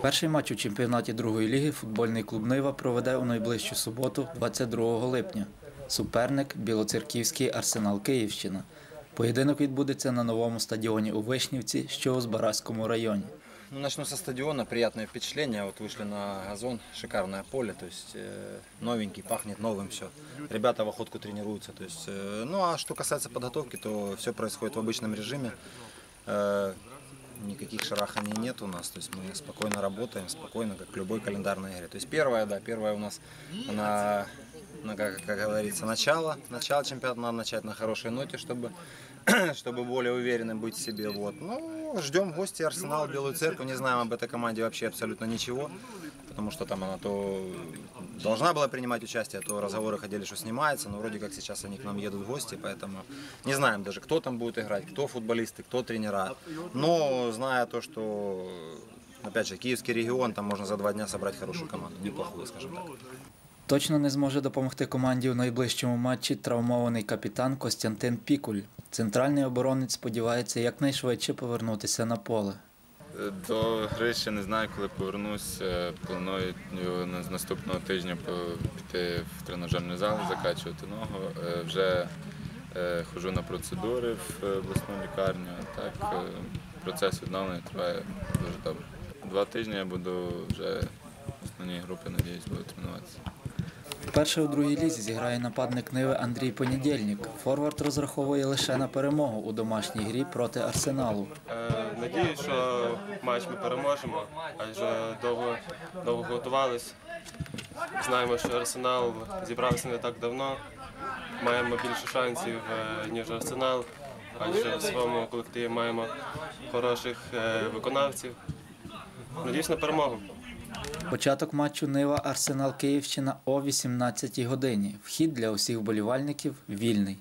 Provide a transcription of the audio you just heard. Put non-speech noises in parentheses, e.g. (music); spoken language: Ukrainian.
Перший матч у чемпіонаті другої ліги футбольний клуб Нива проведе у найближчу суботу, 22 липня. Суперник Білоцерківський арсенал Київщина. Поєдинок відбудеться на новому стадіоні у Вишнівці, що у Збаразькому районі. Ну, начну со стадиона. Приятное впечатление. Вот вышли на газон, шикарное поле, то есть э, новенький, пахнет новым все. Ребята в охотку тренируются. То есть, э, ну а что касается подготовки, то все происходит в обычном режиме. Э, никаких шараханий нет у нас. То есть мы спокойно работаем, спокойно, как в любой календарной игре. То есть первая, да, первая у нас, она, ну, как, как говорится, начало. Начало чемпионата надо начать на хорошей ноте, чтобы, (clears throat) чтобы более уверенным быть в себе. Вот. Ну, ждем в гости Арсенал, Белую Церковь. Не знаем об этой команде вообще абсолютно ничего. Потому что там она то должна была принимать участие, то разговоры ходили, что снимается, но вроде как сейчас они к нам едут в гости, поэтому не знаем даже, кто там будет играть, кто футболисты, кто тренера. Но зная то, что, опять же, киевский регион, там можно за два дня собрать хорошую команду, неплохую, скажем так. Точно не зможе допомогти команді у найближчому матчі травмований капітан Костянтин Пікуль. Центральний оборонець сподівається якнайшвидше повернутися на поле. До гри ще не знаю, коли повернусь. Е, Планую з наступного тижня піти в тренажерний зал, закачувати ногу. Е, Вже е, ходжу на процедури в е, обласну лікарню. Так, е, процес відновлення триває дуже добре. Два тижні я буду вже в основній групі, надіюсь, буду тренуватися. Вперше у другій лізі зіграє нападник Ниви Андрій Понедільник. Форвард розраховує лише на перемогу у домашній грі проти Арсеналу. Е, Надіюсь, що матч ми переможемо, адже довго, довго готувались. Знаємо, що Арсенал зібрався не так давно. Маємо більше шансів, е, ніж Арсенал, адже в своєму колективі маємо хороших е, виконавців. Надіюсь на перемогу. Початок матчу Нива Арсенал Київщина о 18 годині. Вхід для усіх вболівальників вільний.